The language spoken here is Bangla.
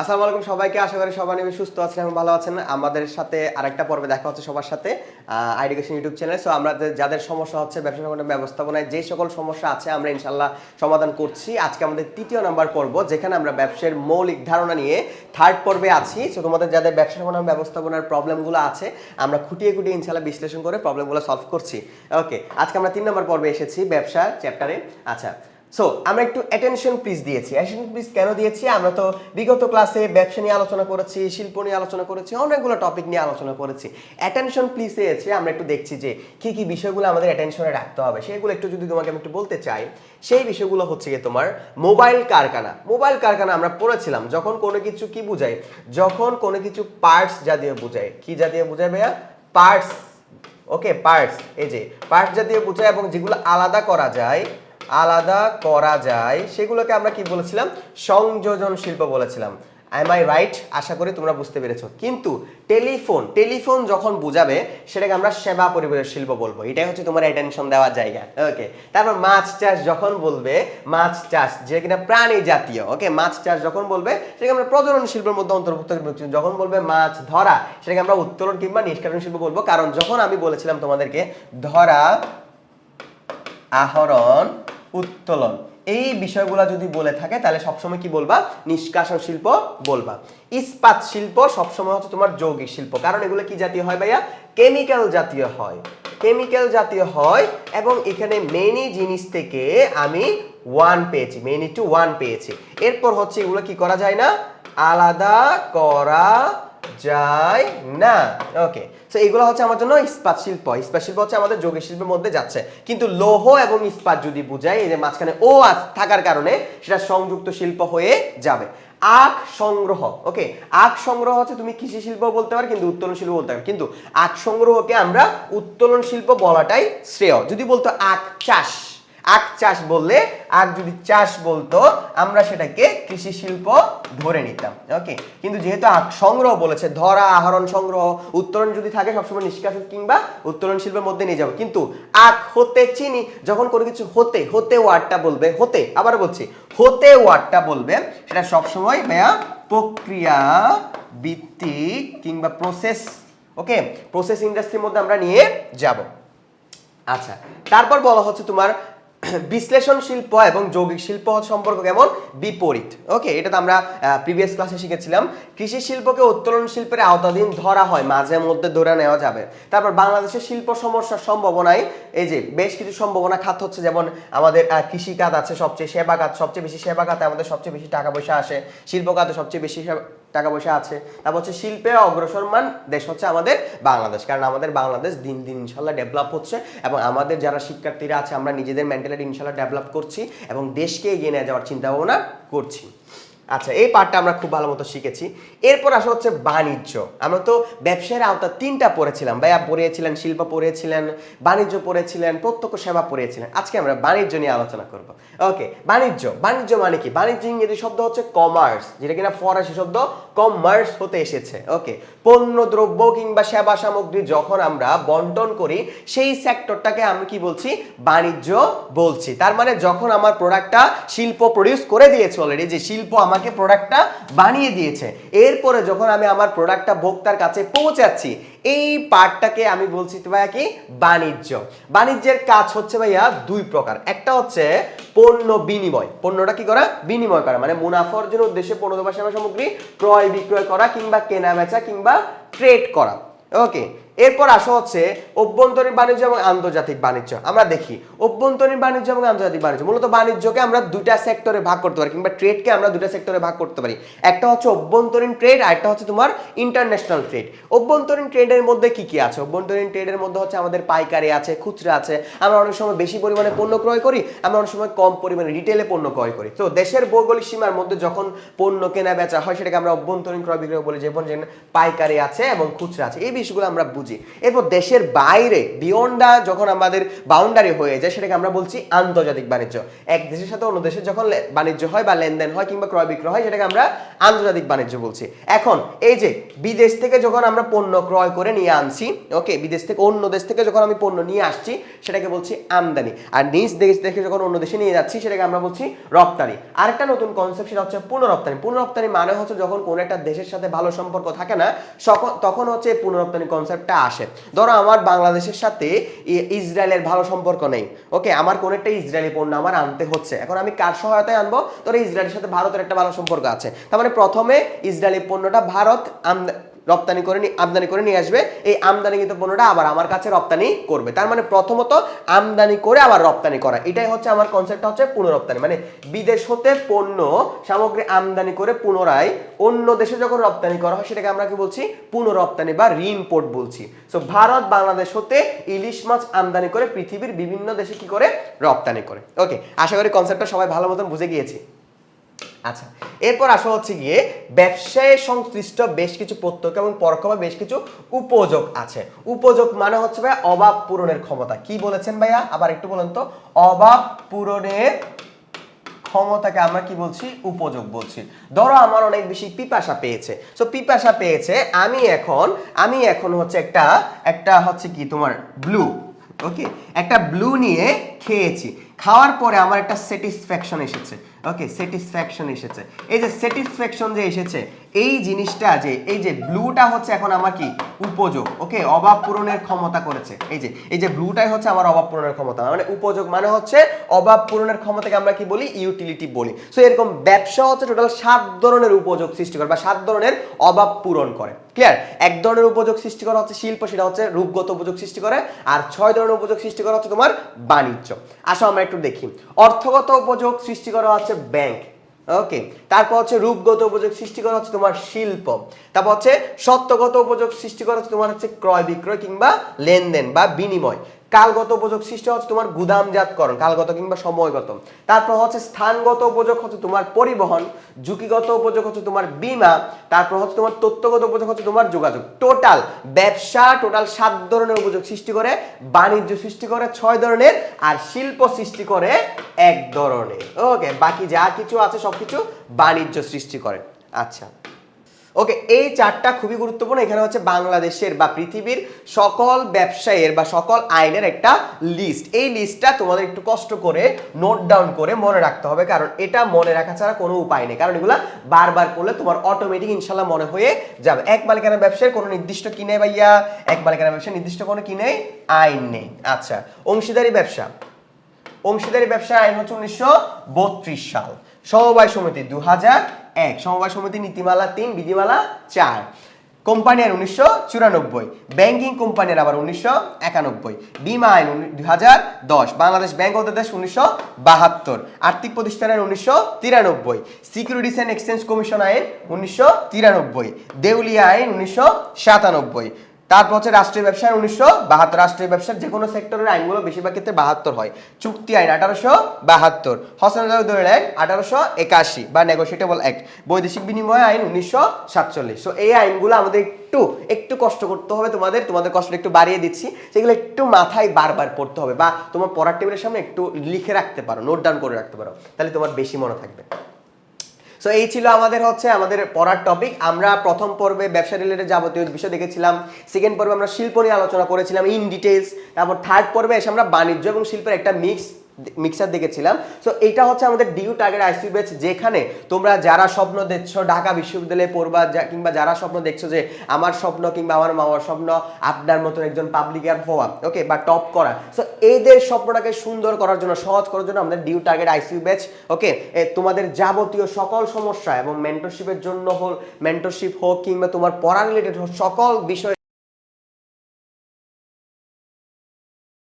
আসসালামু আলাইকুম সবাইকে, আশা করি সবাই নিয়ে সুস্থ আছেন এবং ভালো আছেন। আমাদের সাথে আরেকটা পর্বে দেখা হচ্ছে সবার সাথে আইডিকেশন ইউটিউব চ্যানেল সো আমরা যাদের সমস্যা হচ্ছে ব্যবসা সংগঠন ব্যবস্থাপনায়, যে সকল সমস্যা আছে, আমরা ইনশাল্লাহ সমাধান করছি। আজকে আমাদের তৃতীয় নাম্বার পর্ব, যেখানে আমরা ব্যবসার মৌলিক ধারণা নিয়ে থার্ড পর্বে আছি। সো তোমাদের যাদের ব্যবসা সংগঠন ব্যবস্থাপনার প্রবলেমগুলো আছে, আমরা খুঁটিয়ে খুঁটিয়ে ইনশাল্লাহ বিশ্লেষণ করে প্রবলেমগুলো সলভ করছি। ওকে আজকে আমরা তিন নম্বর পর্বে এসেছি, ব্যবসা চ্যাপ্টারে আচ্ছা সো আমরা একটু অ্যাটেনশন প্লিজ দিয়েছি। অ্যাটেনশন প্লিজ কেন দিয়েছি? আমরা তো বিগত ক্লাসে ব্যবসা নিয়ে আলোচনা করেছি, শিল্প নিয়ে আলোচনা করেছি, অনেকগুলো টপিক নিয়ে আলোচনা করেছি। অ্যাটেনশন প্লিজ দিয়েছি, আমরা একটু দেখছি যে কি কি বিষয়গুলো আমাদের অ্যাটেনশনে রাখতে হবে। সেগুলো একটু যদি তোমাকে আমি একটু বলতে চাই, সেই বিষয়গুলো হচ্ছে গিয়ে তোমার মোবাইল কারখানা। মোবাইল কারখানা আমরা পড়েছিলাম, যখন কোনো কিছু কি বোঝায়? যখন কোনো কিছু পার্টস যা দিয়ে বোঝায়। কি যা দিয়ে বোঝায় ভাইয়া? পার্টস ওকে পার্টস এই যে পার্টস জাতীয় বোঝায় এবং যেগুলো আলাদা করা যায় আলাদা করা যায়। সেগুলোকে আমরা কি বলেছিলাম? সংযোজন শিল্প বলেছিলাম। আই রাইট আশা করি তোমরা বুঝতে পেরেছ। কিন্তু টেলিফোন টেলিফোন যখন বুঝাবে, সেটাকে আমরা সেবা পরিবারের শিল্প বলব। এটাই হচ্ছে তোমার অ্যাটেনশন দেওয়ার জায়গা। ওকে তারপর মাছ চাষ যখন বলবে, মাছ চাষ যে কিনা প্রাণী জাতীয় ওকে মাছ চাষ যখন বলবে, সেটাকে আমরা প্রজনন শিল্পের মধ্যে অন্তর্ভুক্ত যখন বলবে মাছ ধরা, সেটাকে আমরা উত্তোলন কিংবা নিষ্কাশন শিল্প বলব। কারণ যখন আমি বলেছিলাম তোমাদেরকে, ধরা, আহরণ উত্তোলন। এই বিষয়গুলো যদি বলে থাকে, তাহলে সবসময় কি বলবা? নিষ্কাশন শিল্প বলবা। ইস্পাত শিল্প সবসময় হচ্ছে তোমার যৌগিক শিল্প। কারণ এগুলো কি জাতীয় হয় ভাইয়া? কেমিক্যাল জাতীয় হয়। কেমিক্যাল জাতীয় হয় এবং এখানে মেনি জিনিস থেকে আমি ওয়ান পেয়েছি মেনি টু ওয়ান পেয়েছি। এরপর হচ্ছে এগুলো কি করা যায় না? আলাদা করা যায় না। ওকে তো এগুলো হচ্ছে আমার জন্য ইস্পাত শিল্প। ইস্পাত শিল্প হচ্ছে আমাদের যৌগিক শিল্পের মধ্যে যাচ্ছে। কিন্তু লৌহ এবং ইস্পাত যদি বুঝাই, এই যে মাঝখানে ও আ- থাকার কারণে সেটা সংযুক্ত শিল্প হয়ে যাবে। আখ সংগ্রহ ওকে আখ সংগ্রহ হচ্ছে তুমি কৃষি শিল্প বলতে পারো, কিন্তু উত্তোলন শিল্প বলতে পারো। কিন্তু আখ সংগ্রহকে আমরা উত্তোলন শিল্প বলাটাই শ্রেয়। যদি বলতো আখ চাষ আখ চাষ বললে, আখ যদি চাষ বলতো, আমরা সেটাকে কৃষি শিল্প ধরে নিতাম ওকে কিন্তু যেহেতু আখ সংগ্রহ বলেছে, ধরা, আহরণ সংগ্রহ, উত্তোলন যদি থাকে, সবসময় নিষ্কাশন কিংবা উত্তরণ শিল্পের মধ্যে নিয়ে যাব। কিন্তু আখ হতে চিনি, যখন কোনো কিছু হতে হতে ওয়ার্ডটা বলবে, হতে আবার বলছি, হতে ওয়ার্ডটা বলবে, সেটা সবসময় ভাইয়া প্রক্রিয়া ভিত্তিক কিংবা প্রসেস ওকে প্রসেস ইন্ডাস্ট্রির মধ্যে আমরা নিয়ে যাব। আচ্ছা তারপর বলা হচ্ছে তোমার বিশ্লেষণ শিল্প এবং যৌগিক শিল্প সম্পর্ক কেমন? বিপরীত। ওকে এটা তো আমরা প্রিভিয়াস ক্লাসে শিখেছিলাম। কৃষি শিল্পকে উত্তোলন শিল্পের আওতাধীন ধরা হয় মাঝে মধ্যে ধরে নেওয়া যাবে। তারপর বাংলাদেশের শিল্প সমস্যার সম্ভাবনায় এই যে বেশ কিছু সম্ভাবনা খাত হচ্ছে যেমন আমাদের আহ, কৃষি খাত আছে সবচেয়ে সেবা খাত সবচেয়ে বেশি সেবা খাতে আমাদের সবচেয়ে বেশি টাকা পয়সা আসে শিল্প সবচেয়ে বেশি টাকা পয়সা আছে। তারপর হচ্ছে শিল্পে অগ্রসরমান দেশ হচ্ছে আমাদের বাংলাদেশ। কারণ আমাদের বাংলাদেশ দিন দিন ইনশাল্লাহ ডেভেলপ হচ্ছে এবং আমাদের যারা শিক্ষার্থীরা আছে, আমরা নিজেদের মেন্টালিটি ইনশাল্লাহ ডেভেলপ করছি এবং দেশকে এগিয়ে নিয়ে যাওয়ার চিন্তা ভাবনা করছি। আচ্ছা এই পার্টটা আমরা খুব ভালো মতো শিখেছি। এরপর আসা হচ্ছে বাণিজ্য। আমরা তো ব্যবসায়ের আওতা তিনটা পড়েছিলাম। ভাইয়া পড়িয়েছিলেন, শিল্প পড়িয়েছিলেন, বাণিজ্য পড়েছিলেন প্রত্যক্ষ সেবা পড়িয়েছিলেন। আজকে আমরা বাণিজ্য নিয়ে আলোচনা করব। ওকে, বাণিজ্য। বাণিজ্য মানে কি? বাণিজ্য ইংরেজি শব্দ হচ্ছে কমার্স যেটা কিনা ফরাসি শব্দ কমার্স হতে এসেছে। ওকে পণ্য দ্রব্য কিংবা সেবা সামগ্রী যখন আমরা বন্টন করি, সেই সেক্টরটাকে আমি কি বলছি? বাণিজ্য বলছি। তার মানে যখন আমার প্রোডাক্টটা শিল্প প্রডিউস করে দিয়েছে অলরেডি যে শিল্প আমাকে প্রোডাক্টটা বানিয়ে দিয়েছে। এরপরে যখন আমি আমার প্রোডাক্টটা ভোক্তার কাছে পৌঁছাচ্ছি, এই পার্টটাকে আমি বলছি ভাইয়া কি? বাণিজ্য। বাণিজ্যের কাজ হচ্ছে ভাইয়া দুই প্রকার। একটা হচ্ছে পণ্য বিনিময়। পণ্যটা কি করা? বিনিময় করা। মানে মুনাফা অর্জনের উদ্দেশ্যে পণ্য বা সেবা সামগ্রী ক্রয় বিক্রয় করা কিংবা কেনা বেচা কিংবা ট্রেড করা। ওকে এরপর আসা হচ্ছে অভ্যন্তরীণ বাণিজ্য এবং আন্তর্জাতিক বাণিজ্য। আমরা দেখি, অভ্যন্তরীণ বাণিজ্য এবং আন্তর্জাতিক বাণিজ্য। মূলত বাণিজ্যকে আমরা দুটা সেক্টরে ভাগ করতে পারি, কিংবা ট্রেডকে আমরা দুটা সেক্টরে ভাগ করতে পারি। একটা হচ্ছে অভ্যন্তরীণ ট্রেড আর একটা হচ্ছে তোমার ইন্টারন্যাশনাল ট্রেড অভ্যন্তরীণ ট্রেডের মধ্যে কি কি আছে? অভ্যন্তরীণ ট্রেডের মধ্যে হচ্ছে আমাদের পাইকারি আছে, খুচরা আছে। আমরা অনেক সময় বেশি পরিমাণে পণ্য ক্রয় করি, আমরা অনেক সময় কম পরিমাণে রিটেলে পণ্য ক্রয় করি। তো দেশের ভৌগোলিক সীমার মধ্যে যখন পণ্য কেনা বেচা হয়, সেটাকে আমরা অভ্যন্তরীণ ক্রয় বিক্রয় বলি যেমন পাইকারি আছে এবং খুচরা আছে। এই বিষয়গুলো আমরা বুঝি। এরপর দেশের বাইরে বিয়ন্ডা যখন আমাদের বাউন্ডারি হয়ে যায়, সেটাকে আমরা বলছি আন্তর্জাতিক বাণিজ্য। এক দেশের সাথে অন্য দেশের যখন বাণিজ্য হয় বা লেনদেন হয় কিংবা ক্রয় বিক্রয় হয়, সেটাকে আমরা আন্তর্জাতিক বাণিজ্য বলছি। এখন, এই যে বিদেশ থেকে যখন আমরা পণ্য ক্রয় করে নিয়ে আনছি ওকে বিদেশ থেকে অন্য দেশ থেকে যখন আমি পণ্য নিয়ে আসছি, সেটাকে বলছি আমদানি। আর নিজ দেশ থেকে যখন অন্য দেশে নিয়ে যাচ্ছি, সেটাকে আমরা বলছি রপ্তানি। আরেকটা নতুন কনসেপ্ট সেটা হচ্ছে পুনরপ্তানি। পুনরপ্তানি মানে হচ্ছে যখন কোনো একটা দেশের সাথে ভালো সম্পর্ক থাকে না তখন হচ্ছে পুনরপ্তানি কনসেপ্টটা আসে। ধরো আমার বাংলাদেশের সাথে ইসরায়েলের ভালো সম্পর্ক নেই। ওকে, আমার কোন একটা ইসরায়েলি পণ্য আমার আনতে হচ্ছে। এখন আমি কার সহায়তায় আনব? ধরো ইসরায়েলের সাথে ভারতের একটা ভালো সম্পর্ক আছে। তার মানে প্রথমে ইসরায়েলি পণ্যটা ভারত রপ্তানি করে নি- আমদানি করে নিয়ে আসবে। এই আমদানিকৃত পণ্যটা আবার আমার কাছে রপ্তানি করবে। তার মানে প্রথমত আমদানি করে আবার রপ্তানি করা। এটাই হচ্ছে আমার কনসেপ্টটা হচ্ছে পুনরপ্তানি মানে বিদেশ হতে পণ্য সামগ্রী আমদানি করে পুনরায় অন্য দেশে যখন রপ্তানি করা হয়, সেটাকে আমরা কি বলছি? পুনরপ্তানি বা রিইম্পোর্ট বলছি। সো ভারত, বাংলাদেশ হতে ইলিশ মাছ আমদানি করে পৃথিবীর বিভিন্ন দেশে কি করে? রপ্তানি করে। ওকে আশা করি কনসেপ্টটা সবাই ভালো মতন বুঝে গিয়েছি। আচ্ছা এরপর আসা হচ্ছে গিয়ে ব্যবসায় সংশ্লিষ্ট বেশ কিছু প্রত্যক্ষ এবং পরোক্ষভাবে বেশ কিছু উপযোগ আছে। উপযোগ মানে হচ্ছে ভাইয়া অভাব পূরণের ক্ষমতা। কি বলেছেন ভাইয়া? আবার একটু বলেন তো। অভাব পূরণের ক্ষমতাকে আমরা কি বলছি? উপযোগ বলছি। ধরো আমার অনেক বেশি পিপাসা পেয়েছে। সো পিপাসা পেয়েছে, আমি এখন আমি এখন হচ্ছে একটা একটা হচ্ছে কি তোমার ব্লু ওকে একটা ব্লু নিয়ে খেয়েছি। খাওয়ার পরে আমার একটা স্যাটিসফ্যাকশন এসেছে। ওকে স্যাটিসফ্যাকশন এসেছে। এই যে স্যাটিসফ্যাকশন যে এসেছে, এই জিনিসটা যে, এই যে ব্লুটা হচ্ছে এখন আমার কি? উপযোগ। ওকে অভাব পূরণের ক্ষমতা করেছে। এই যে এই যে ব্লুটাই হচ্ছে আমার অভাব পূরণের ক্ষমতা। মানে উপযোগ মানে হচ্ছে অভাব পূরণের ক্ষমতাকে আমরা কি বলি? ইউটিলিটি বলি। সো এরকম ব্যবসা হচ্ছে টোটাল সাত ধরনের উপযোগ সৃষ্টি করে বা সাত ধরনের অভাব পূরণ করে। ক্লিয়ার এক ধরনের উপযোগ সৃষ্টি করা হচ্ছে শিল্প, সেটা হচ্ছে রূপগত উপযোগ সৃষ্টি করে। আর ছয় ধরনের উপযোগ সৃষ্টি করা হচ্ছে তোমার বাণিজ্য। আসো। আমরা একটু দেখি। অর্থগত উপযোগ সৃষ্টি করা হচ্ছে ব্যাংক ওকে তারপর হচ্ছে রূপগত উপযোগ সৃষ্টি করা হচ্ছে তোমার শিল্প। তারপর হচ্ছে সত্যগত উপযোগ সৃষ্টি করা হচ্ছে তোমার হচ্ছে ক্রয় বিক্রয় কিংবা লেনদেন বা বিনিময়। কালগত উপযোগ সৃষ্টি হচ্ছে তোমার গুদামজাতকরণ, কালগত কিংবা সময়গত। তারপর হচ্ছে স্থানগত উপযোগ হচ্ছে তোমার পরিবহন, ঝুঁকিগত উপযোগ হচ্ছে তোমার বীমা, তারপর হচ্ছে তোমার তথ্যগত উপযোগ হচ্ছে তোমার যোগাযোগ। টোটাল ব্যবসা টোটাল সাত ধরনের উপযোগ সৃষ্টি করে, বাণিজ্য সৃষ্টি করে ছয় ধরনের, আর শিল্প সৃষ্টি করে এক ধরনের। ওকে বাকি যা কিছু আছে সবকিছু বাণিজ্য সৃষ্টি করে। আচ্ছা। ওকে এই চারটা খুবই গুরুত্বপূর্ণ। এখানে হচ্ছে বাংলাদেশের বা পৃথিবীর সকল ব্যবসায়ের বা সকল আইনের একটা লিস্ট এই লিস্টটা তোমাদের একটু কষ্ট করে নোট ডাউন করে মনে রাখতে হবে, কারণ এটা মনে রাখা ছাড়া কোনো উপায় নেই। কারণ এগুলো বারবার করলে তোমার অটোমেটিক ইনশাল্লাহ মনে হয়ে যাবে। এক মালিকানা ব্যবসায় কোনো নির্দিষ্ট কিনে ভাইয়া? এক মালিকানা ব্যবসায় নির্দিষ্ট কোনো কিনে আইন নেই। আচ্ছা অংশীদারি ব্যবসা। অংশীদারি ব্যবসা আইন হচ্ছে উনিশশো বত্রিশ সাল। সমবায় সমিতি দু হাজার এক। সমবায় সমিতি নীতিমালা তিন, বিধিমালা চার। কোম্পানি আইন উনিশশো চুরানব্বই। ব্যাংকিং কোম্পানির আবার উনিশশো একানব্বই। বিমা আইন দুই হাজার দশ। বাংলাদেশ ব্যাংক অধ্যাদেশ উনিশশো বাহাত্তর। আর্থিক প্রতিষ্ঠান আইন উনিশশো তিরানব্বই। সিকিউরিটিস অ্যান্ড এক্সচেঞ্জ কমিশন আইন উনিশশো তিরানব্বই। দেউলিয়া আইন উনিশশো সাতানব্বই। তারপর হচ্ছে রাষ্ট্রীয় ব্যবসায় উনিশশো বাহাত্তর। রাষ্ট্রীয় ব্যবসার যে কোনো সেক্টরের আইনগুলো বেশিরভাগ ক্ষেত্রে বাহাত্তর হয়। চুক্তি আইন আঠারোশো বাহাত্তর। হস্তান্তর আইন আঠারোশো একাশি বা নেগোসিয়েটেবল অ্যাক্ট বৈদেশিক বিনিময় আইন উনিশশো সাতচল্লিশ। সো এই আইনগুলো আমাদের একটু একটু কষ্ট করতে হবে তোমাদের। তোমাদের কষ্ট একটু বাড়িয়ে দিচ্ছি। সেগুলো একটু মাথায় বারবার পড়তে হবে বা তোমার পড়ার টেবিলের সামনে একটু লিখে রাখতে পারো, নোট ডাউন করে রাখতে পারো। তাহলে তোমার বেশি মনে থাকবে। সো এই ছিল আমাদের হচ্ছে আমাদের পড়ার টপিক আমরা প্রথম পর্বে ব্যবসা রিলেটেড যাবতীয় বিষয় দেখেছিলাম। সেকেন্ড পর্বে আমরা শিল্প নিয়ে আলোচনা করেছিলাম ইন ডিটেলস তারপর থার্ড পর্বে এসে আমরা বাণিজ্য এবং শিল্পের একটা মিক্স মিক্সার দেখেছিলাম। সো এটা হচ্ছে আমাদের ডিউ টার্গেট আইসি ব্যাচ যেখানে তোমরা যারা স্বপ্ন দেখছ, ঢাকা বিশ্ববিদ্যালয়ে পড়বা কিংবা যারা স্বপ্ন দেখছ যে আমার স্বপ্ন কিংবা আমার মামার স্বপ্ন আপনার মতন একজন পাবলিকার হওয়া ওকে বা টপ করা। সো এদের স্বপ্নটাকে সুন্দর করার জন্য, সহজ করার জন্য আমাদের due target ICU batch okay তোমাদের যাবতীয় সকল সমস্যা এবং মেন্টরশিপের জন্য হোক মেন্টরশিপ হোক কিংবা তোমার পড়া রিলেটেড হোক, সকল বিষয়